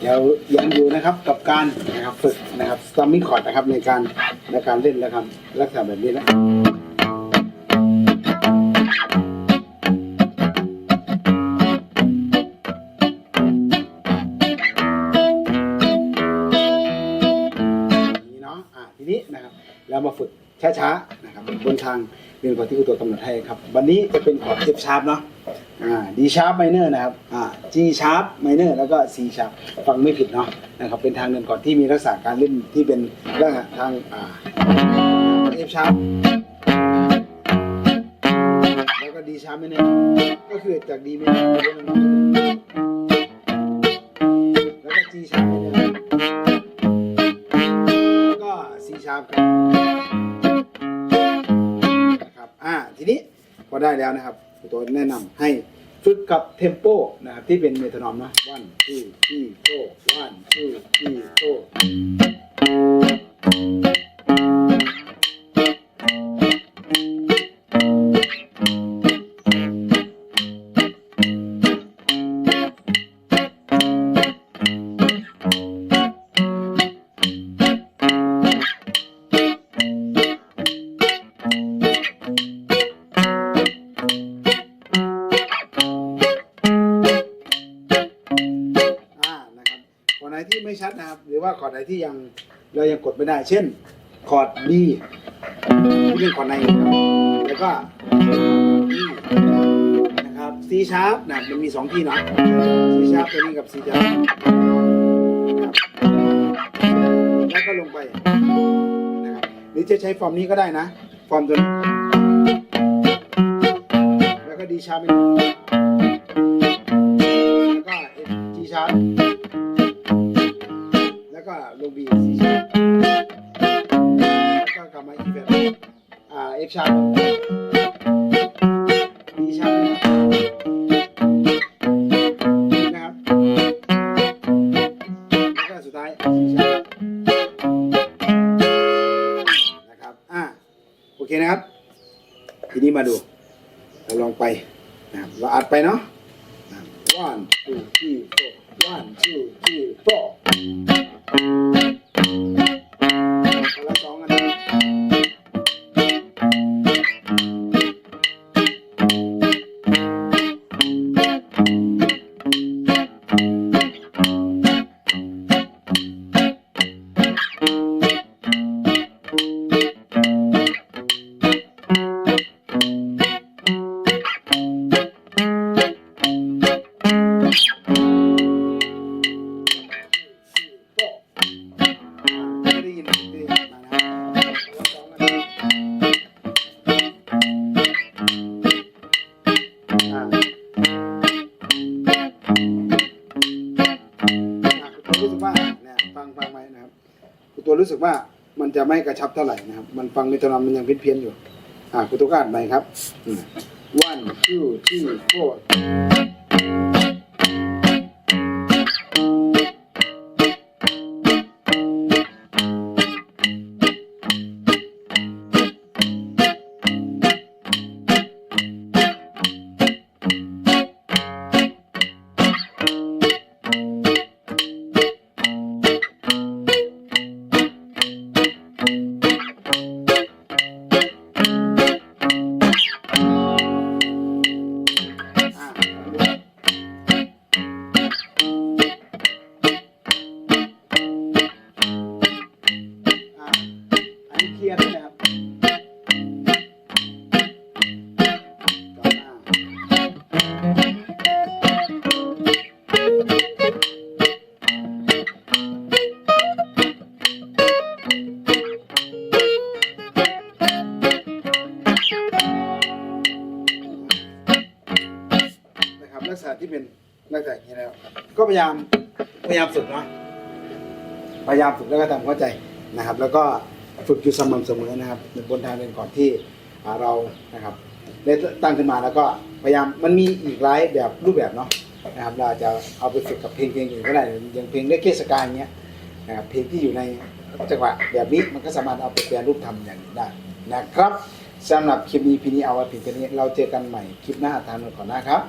เดี๋ยวยังอยู่นะครับกับการนะครับฝึกนะครับสตัมมิ่งคอร์ดนะครับในการในการเล่นนะครับลักษณะแบบนี้นะนี่เนาะอะทีนี้นะครับเรามาฝึก ช้าๆนะครับบนทางเรียนคอร์ดที่ครูตัวกำหนดให้ครับ วันนี้จะเป็นคอร์ด F sharp เนาะอ่า D sharp minor นะครับอ่า G sharp minor แล้วก็ C sharp ฟังไม่ผิดเนาะนะครับเป็นทางเดินก่อนที่มีลักษณะการเล่นที่เป็นลักษณะทางอ่า F sharp แล้วก็ D sharp minor ก็คือจาก D minor ไปเนลงมาแล้วก็ G sharp minor แล้วก็ C sharp ครับนะครับ ได้แล้วนะครับตัวแนะนำให้ฝึกกับเทมโปนะครับที่เป็นเมทานอมนะ one two three four one two three four ไม่ชัดนะครับ หรือว่าคอร์ดไหนที่ยังเรายังกดไม่ได้ เช่นคอร์ด B ที่เป็นคอร์ดในครับแล้วก็นะครับ C sharp นะมันมีสองที่เนาะ C sharp ตัวนี้กับ C sharp นะครับแล้วก็ลงไปนะครับหรือจะใช้ฟอร์มนี้ก็ได้นะ ฟอร์มตัวนี้แล้วก็ D sharp เป็น ล้วก็ลง B C sharp แล้วก็กลับมา E flat อ่า F sharp D sharp นะครับแล้วก็สุดท้าย C sharp นะครับอ่าโอเคนะครับ ทีนี้มาดูเราลองไปนะครับเราอัดไปเนาะ one two three four one two รู้สึกว่าเนี่ยฟังฟังไว้นะครับคุณตัวรู้สึกว่ามันจะไม่กระชับเท่าไหร่นะครับ มันฟังในตอนมันยังเพี้ยนเพี้ยนอยู่ อ่าคุณตัวก็อ่านไปครับ one two three four ษณะที่เป็นลักษณะอย่างนี้แล้วก็พยายามพยายามฝึกเนาะพยายามฝึกแล้วก็ทำเข้าใจนะครับ แล้วก็ฝึกอยู่สม่ำเสมอนะครับบนทางเดินก่อนที่เรานะครับได้ตั้งขึ้นมาแล้วก็พยายามมันมีอีกหลายแบบรูปแบบเนาะนะครับเราจะเอาไปฝึกกับเพลงเพลงอื่นก็ได้อย่างเพลงเล็กเทศกาลอย่างเงี้ยนะครับเพลงที่อยู่ในจังหวะแบบนี้มันก็สามารถเอาไปแปลรูปทำอย่างนี้ได้นะครับสำหรับคลิปนี้พีนี้เอาไว้เพียงแค่นี้เราเจอกันใหม่คลิปหน้าทางก่อนนะครับ